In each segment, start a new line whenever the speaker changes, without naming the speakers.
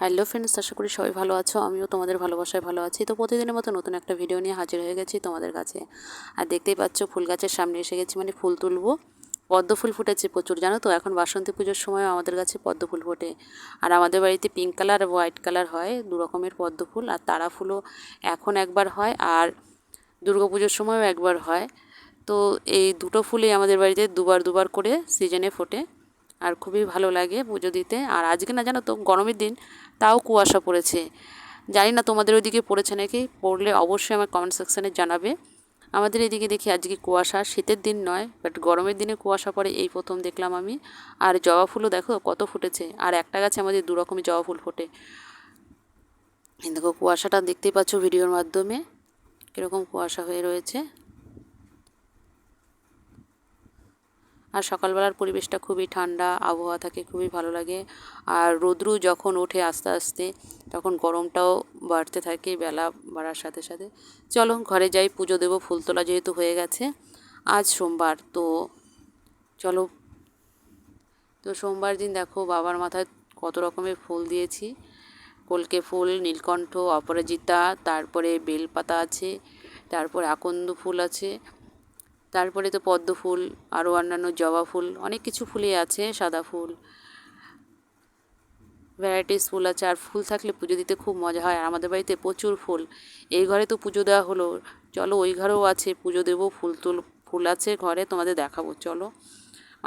Hello friends, আশা করি সবাই ভালো আছো। আমিও তোমাদের ভালোবাসায় ভালো আছি। তো প্রতিদিনের মতো নতুন একটা ভিডিও নিয়ে হাজির হয়ে গেছি তোমাদের কাছে। আর দেখতেই পাচ্ছ, ফুল গাছের সামনে এসে গেছি মানে ফুল তুলবো। পদ্ম ফুল ফুটেছে প্রচুর, জানো তো? এখন বাসন্তী পুজোর সময় আমাদের কাছে পদ্ম ফুল ফোটে। আর আমাদের বাড়িতে পিঙ্ক কালার হোয়াইট কালার হয়, দু রকমের পদ্ম ফুল। আর তারা ফুলও এখন একবার হয়, আর দুর্গা পুজোর সময়ও একবার হয়। তো এই দুটো ফুলই আমাদের বাড়িতে দুবার দুবার করে সিজনে ফোটে। আর খুবই ভালো লাগে পুজো দিতে। আর আজকে না জানো তো, গরমের দিন তাও কুয়াশা পড়েছে। জানি না তোমাদের ওইদিকে পড়েছে নাকি, পড়লে অবশ্যই আমার কমেন্ট সেকশানে জানাবে। আমাদের এদিকে দেখি আজকে কুয়াশা, শীতের দিন নয় বাট গরমের দিনে কুয়াশা পড়ে, এই প্রথম দেখলাম আমি। আর জবা ফুলও দেখো কত ফুটেছে, আর একটা গাছে আমাদের দু রকমের জবা ফুল ফোটে। দেখো কুয়াশাটা দেখতেই পাচ্ছ ভিডিওর মাধ্যমে, কীরকম কুয়াশা হয়ে রয়েছে। আর সকালবেলার পরিবেশটা খুবই ঠান্ডা, আবহাওয়া থাকে খুবই ভালো লাগে। আর রোদ্রু যখন ওঠে আস্তে আস্তে, তখন গরমটাও বাড়তে থাকে বেলা বাড়ার সাথে সাথে। চলো ঘরে যাই, পুজো দেবো, ফুল তোলা যেহেতু হয়ে গেছে। আজ সোমবার, তো চলো। তো সোমবার দিন দেখো, বাবার মাথায় কত রকমের ফুল দিয়েছি। কলকে ফুল, নীলকণ্ঠ, অপরাজিতা, তারপরে বেলপাতা আছে, তারপরে আকন্দ ফুল আছে। তারপরে তো পদ্ম ফুল, আরও অন্যান্য জবা ফুল, অনেক কিছু ফুলই আছে, সাদা ফুল। ভ্যারাইটিস ফুল আছে, আর ফুল থাকলে পুজো দিতে খুব মজা হয়। আর আমাদের বাড়িতে প্রচুর ফুল। এই ঘরে তো পুজো দেওয়া হলো। চলো ওই ঘরেও আছে, পুজো দেবো, ফুল তুল, ফুল আছে ঘরে, তোমাদের দেখাবো, চলো।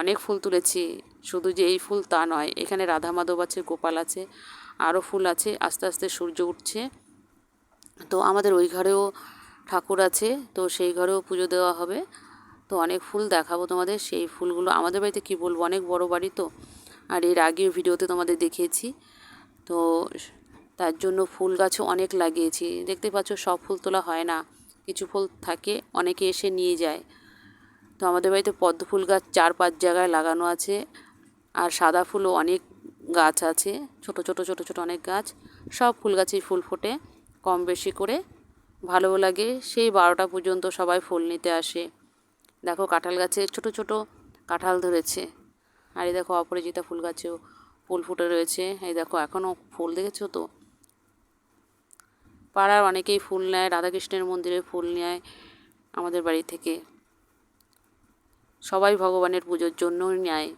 অনেক ফুল তুলেছি, শুধু যে এই ফুল তা নয়। এখানে রাধা মাধব আছে, গোপাল আছে, আরও ফুল আছে, আস্তে আস্তে সূর্য উঠছে। তো আমাদের ওই ঘরেও ঠাকুর আছে, তো সেই ঘরেও পুজো দেওয়া হবে। তো অনেক ফুল দেখাবো তোমাদের। সেই ফুলগুলো আমাদের বাড়িতে কী বলব, অনেক বড় বাড়ি তো। আর এর আগেও ভিডিওতে তোমাদের দেখিয়েছি। তো তার জন্য ফুল গাছও অনেক লাগিয়েছি। দেখতে পাচ্ছ, সব ফুল তোলা হয় না। কিছু ফুল থাকে, অনেকে এসে নিয়ে যায়। তো আমাদের বাড়িতে পদ্ম ফুল গাছ চার পাঁচ জায়গায় লাগানো আছে। আর সাদা ফুলও অনেক গাছ আছে। ছোট ছোট ছোট ছোট অনেক গাছ। সব ফুল গাছেই ফুল ফোটে। কম বেশি করে ভালোও লাগে। সেই বারোটা পর্যন্ত সবাই ফুল নিতে আসে। দেখো কাঁঠাল গাছে ছোট ছোট কাঁঠাল ধরেছে। আর এই দেখো অপরাজিতা ফুল গাছেও ফুল ফুটে রয়েছে। এই দেখো এখনও ফুল দেখেছ তো? পাড়ার অনেকেই ফুল নেয়, রাধাকৃষ্ণের মন্দিরে ফুল নেয় আমাদের বাড়ি থেকে। সবাই ভগবানের পুজোর জন্য নেয়।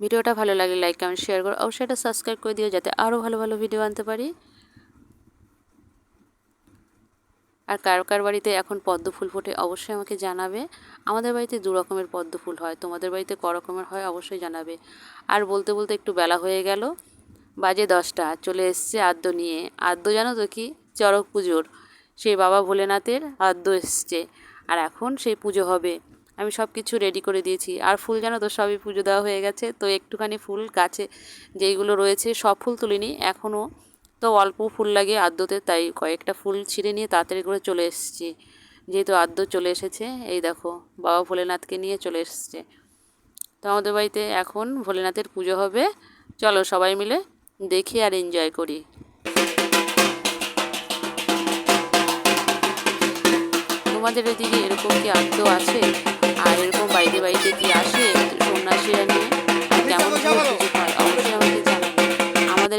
ভিডিওটা ভালো লাগলে লাইক কমেন্ট শেয়ার করো। অবশ্যই এটা সাবস্ক্রাইব করে দিও যাতে আরও ভালো ভালো ভিডিও আনতে পারি। আর কার কার বাড়িতে এখন পদ্ম ফুল ফোটে অবশ্যই আমাকে জানাবে। আমাদের বাড়িতে দু রকমের পদ্ম ফুল হয়, তোমাদের বাড়িতে ক রকমের হয় অবশ্যই জানাবে। আর বলতে বলতে একটু বেলা হয়ে গেল, বাজে দশটা, চলে এসছে আদ্য নিয়ে। আদ্য জানো তো কি? চড়ক পুজোর। সেই বাবা ভোলেনাথের আদ্য এসছে। আর এখন সেই পুজো হবে। আমি সব কিছু রেডি করে দিয়েছি। আর ফুল জানো তো সবই পুজো দেওয়া হয়ে গেছে। তো একটুখানি ফুল গাছে যেইগুলো রয়েছে সব ফুল তুলিনি এখনও তো অল্প ফুল লাগে আদ্যতে তাই কয়েকটা ফুল ছিঁড়ে নিয়ে তাড়াতাড়ি করে চলে এসেছি। যেহেতু আদ্য চলে এসেছে এই দেখো বাবা ভোলেনাথকে নিয়ে চলে এসছে। তো আমাদের বাড়িতে এখন ভোলেনাথের পুজো হবে। চলো সবাই মিলে দেখি আর এনজয় করি। তোমাদের এদিকে এরকম কি আদ্য আছে? আর এরকম বাড়িতে বাড়িতে কি আসে? সন্ন্যাসীরা নিয়ে? কেমন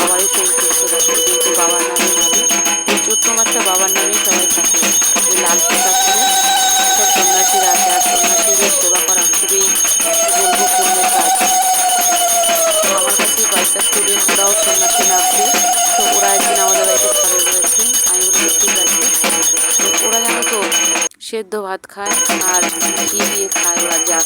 সবারই শরীর সুস্থ থাকে যেহেতু বাবার নামে নামে এই চৈত্র মাসটা বাবার নামেই সবাই থাকে। এই লাল পোশাক করে সব সন্ন্যাসীরা আছে, আর সন্ন্যাসীদের সেবা করা খুবই বলব পুণ্যের কাজ। আমার কাছে কয়েকটা স্টুডেন্ট ওরাও সন্ন্যাসী নামছে তো ওরা একদিন আমাদের বাড়িতে খাবে বলেছে। আমি বলেছি ঠিক আছে। তো ওরা জানো তো, সেদ্ধ ভাত খায় আর ঘি দিয়ে খায় ওরা যা